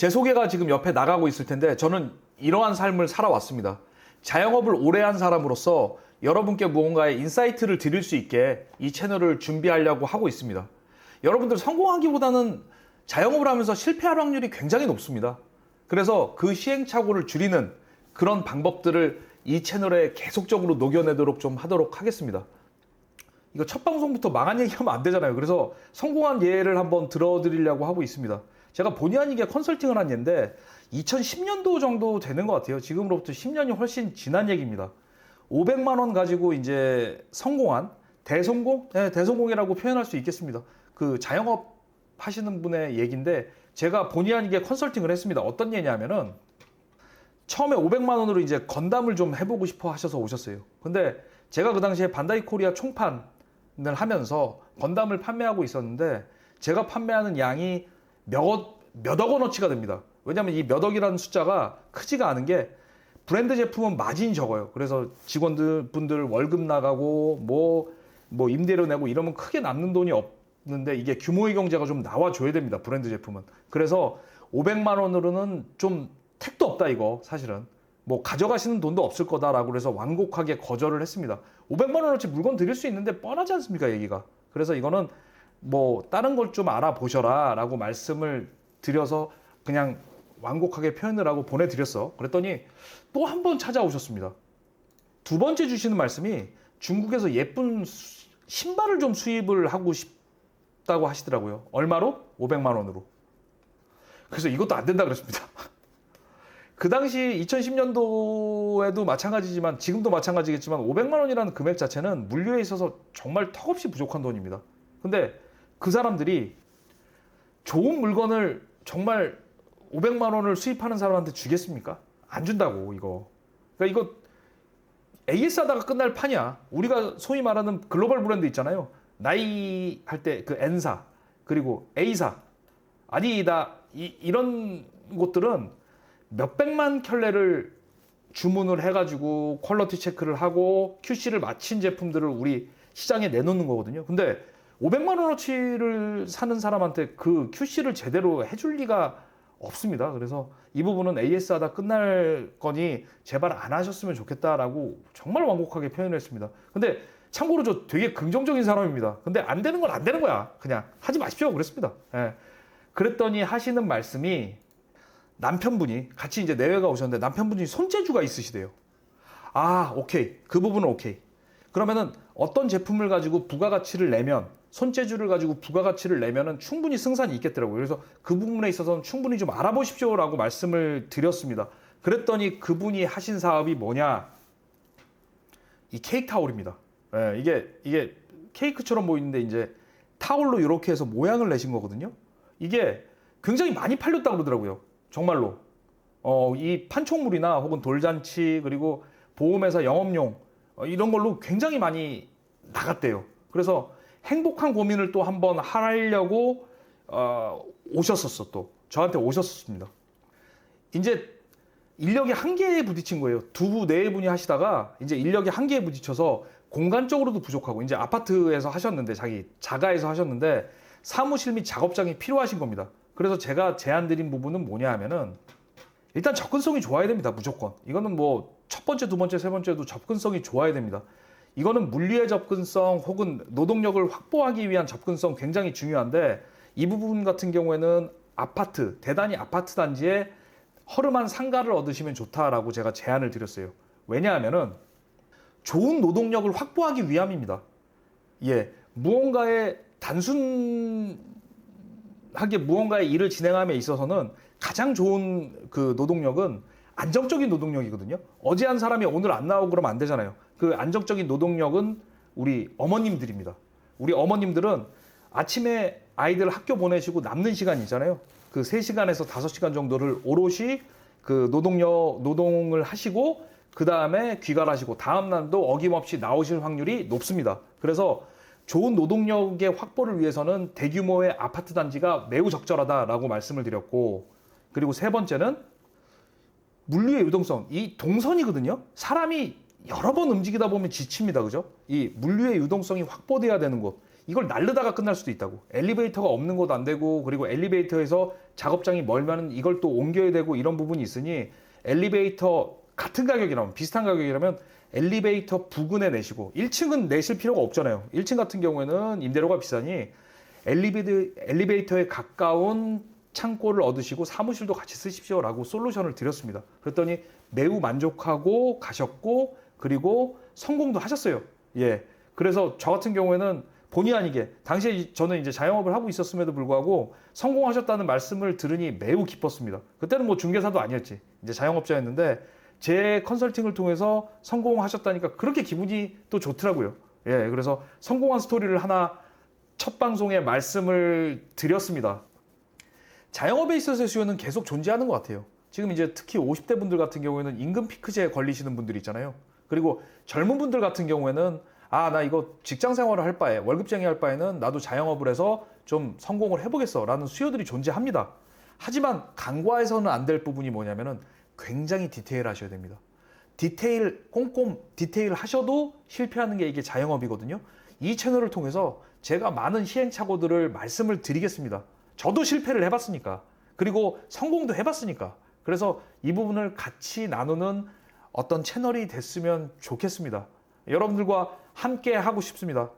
제 소개가 지금 옆에 나가고 있을 텐데 저는 이러한 삶을 살아왔습니다. 자영업을 오래 한 사람으로서 여러분께 무언가의 인사이트를 드릴 수 있게 이 채널을 준비하려고 하고 있습니다. 여러분들 성공하기보다는 자영업을 하면서 실패할 확률이 굉장히 높습니다. 그래서 그 시행착오를 줄이는 그런 방법들을 이 채널에 계속적으로 녹여내도록 좀 하도록 하겠습니다. 이거 첫 방송부터 망한 얘기하면 안 되잖아요. 그래서 성공한 예를 한번 들어드리려고 하고 있습니다. 제가 본의 아니게 컨설팅을 한 예인데 2010년도 정도 되는 것 같아요. 지금으로부터 10년이 훨씬 지난 얘기입니다. 500만 원 가지고 이제 성공한 대성공? 네, 대성공이라고 표현할 수 있겠습니다. 그 자영업 하시는 분의 얘기인데 제가 본의 아니게 컨설팅을 했습니다. 어떤 예냐면은 처음에 500만 원으로 이제 건담을 좀 해보고 싶어 하셔서 오셨어요. 근데 제가 그 당시에 반다이 코리아 총판을 하면서 건담을 판매하고 있었는데 제가 판매하는 양이 몇, 몇억 원어치가 됩니다. 왜냐하면 이 몇억이라는 숫자가 크지가 않은 게 브랜드 제품은 마진이 적어요. 그래서 직원들 분들 월급 나가고 뭐, 뭐 임대료 내고 이러면 크게 남는 돈이 없는데 이게 규모의 경제가 좀 나와줘야 됩니다. 브랜드 제품은. 그래서 500만 원으로는 좀 택도 없다 이거 사실은. 뭐 가져가시는 돈도 없을 거다라고 그래서 완곡하게 거절을 했습니다. 500만 원어치 물건 드릴 수 있는데 뻔하지 않습니까 얘기가. 그래서 이거는 뭐 다른 걸 좀 알아보셔라라고 말씀을 드려서 그냥 완곡하게 표현을 하고 보내드렸어. 그랬더니 또 한 번 찾아오셨습니다. 두 번째 주시는 말씀이 중국에서 예쁜 수- 신발을 좀 수입을 하고 싶다고 하시더라고요. 얼마로? 500만 원으로. 그래서 이것도 안 된다 그랬습니다. 그 당시 2010년도에도 마찬가지지만 지금도 마찬가지겠지만 500만 원이라는 금액 자체는 물류에 있어서 정말 턱없이 부족한 돈입니다. 근데 그 사람들이 좋은 물건을 정말 500만 원을 수입하는 사람한테 주겠습니까? 안 준다고 이거. 그러니까 이거 AS 하다가 끝날 판이야. 우리가 소위 말하는 글로벌 브랜드 있잖아요. 나이 할 때 그 N사 그리고 A사 아디다 이, 이런 곳들은 몇백만 켤레를 주문을 해가지고 퀄러티 체크를 하고 QC를 마친 제품들을 우리 시장에 내놓는 거거든요. 근데 500만 원어치를 사는 사람한테 그 QC를 제대로 해줄 리가 없습니다. 그래서 이 부분은 AS 하다 끝날 거니 제발 안 하셨으면 좋겠다라고 정말 완곡하게 표현했습니다. 근데 참고로 저 되게 긍정적인 사람입니다. 근데 안 되는 건 안 되는 거야. 그냥 하지 마십시오. 그랬습니다. 예. 그랬더니 하시는 말씀이 남편분이 같이 이제 내외가 오셨는데 남편분이 손재주가 있으시대요. 아, 오케이. 그 부분은 오케이. 그러면은 어떤 제품을 가지고 부가가치를 내면 손재주를 가지고 부가가치를 내면은 충분히 승산이 있겠더라고요. 그래서 그 부분에 있어서는 충분히 좀 알아보십시오라고 말씀을 드렸습니다. 그랬더니 그분이 하신 사업이 뭐냐? 이 케이크 타올입니다. 예, 이게 이게 케이크처럼 보이는데 이제 타올로 이렇게 해서 모양을 내신 거거든요. 이게 굉장히 많이 팔렸다고 그러더라고요. 정말로. 어, 이 판촉물이나 혹은 돌잔치 그리고 보험회사 영업용 어, 이런 걸로 굉장히 많이 나갔대요. 그래서 행복한 고민을 또 한번 하려고 어, 오셨었어 또 저한테 오셨었습니다. 이제 인력이 한계에 부딪힌 거예요. 두 네 분이 하시다가 이제 인력이 한계에 부딪혀서 공간적으로도 부족하고 이제 아파트에서 하셨는데 자기 자가에서 하셨는데 사무실 및 작업장이 필요하신 겁니다. 그래서 제가 제안 드린 부분은 뭐냐 하면은 일단 접근성이 좋아야 됩니다. 무조건. 이거는 뭐 첫 번째, 두 번째, 세 번째도 접근성이 좋아야 됩니다. 이거는 물리의 접근성 혹은 노동력을 확보하기 위한 접근성 굉장히 중요한데 이 부분 같은 경우에는 아파트, 대단히 아파트 단지에 허름한 상가를 얻으시면 좋다라고 제가 제안을 드렸어요. 왜냐하면은 좋은 노동력을 확보하기 위함입니다. 예, 무언가의 단순하게 무언가의 일을 진행함에 있어서는 가장 좋은 그 노동력은 안정적인 노동력이거든요. 어제 한 사람이 오늘 안 나오고 그러면 안 되잖아요. 그 안정적인 노동력은 우리 어머님들입니다. 우리 어머님들은 아침에 아이들 학교 보내시고 남는 시간 있잖아요. 그 3시간에서 5시간 정도를 오롯이 그 노동력, 노동을 하시고 그 다음에 귀가하시고 다음 날도 어김없이 나오실 확률이 높습니다. 그래서 좋은 노동력의 확보를 위해서는 대규모의 아파트 단지가 매우 적절하다라고 말씀을 드렸고 그리고 세 번째는 물류의 유동성, 이 동선이거든요. 사람이 여러 번 움직이다 보면 지칩니다. 그죠? 이 물류의 유동성이 확보돼야 되는 곳. 이걸 날르다가 끝날 수도 있다고. 엘리베이터가 없는 곳 안 되고 그리고 엘리베이터에서 작업장이 멀면 이걸 또 옮겨야 되고 이런 부분이 있으니 엘리베이터 같은 가격이라면 비슷한 가격이라면 엘리베이터 부근에 내시고 1층은 내실 필요가 없잖아요. 1층 같은 경우에는 임대료가 비싸니 엘리베이터, 엘리베이터에 가까운 창고를 얻으시고 사무실도 같이 쓰십시오라고 솔루션을 드렸습니다. 그랬더니 매우 만족하고 가셨고 그리고 성공도 하셨어요. 예. 그래서 저 같은 경우에는 본의 아니게 당시에 저는 이제 자영업을 하고 있었음에도 불구하고 성공하셨다는 말씀을 들으니 매우 기뻤습니다. 그때는 뭐 중개사도 아니었지. 이제 자영업자였는데 제 컨설팅을 통해서 성공하셨다니까 그렇게 기분이 또 좋더라고요. 예. 그래서 성공한 스토리를 하나 첫 방송에 말씀을 드렸습니다. 자영업에 있어서의 수요는 계속 존재하는 것 같아요. 지금 이제 특히 50대 분들 같은 경우에는 임금 피크제에 걸리시는 분들 있잖아요. 그리고 젊은 분들 같은 경우에는 아, 나 이거 직장 생활을 할 바에 월급쟁이 할 바에는 나도 자영업을 해서 좀 성공을 해보겠어 라는 수요들이 존재합니다. 하지만 간과해서는 안 될 부분이 뭐냐면은 굉장히 디테일 하셔야 됩니다. 디테일, 꼼꼼 디테일 하셔도 실패하는 게 이게 자영업이거든요. 이 채널을 통해서 제가 많은 시행착오들을 말씀을 드리겠습니다. 저도 실패를 해봤으니까. 그리고 성공도 해봤으니까. 그래서 이 부분을 같이 나누는 어떤 채널이 됐으면 좋겠습니다. 여러분들과 함께 하고 싶습니다.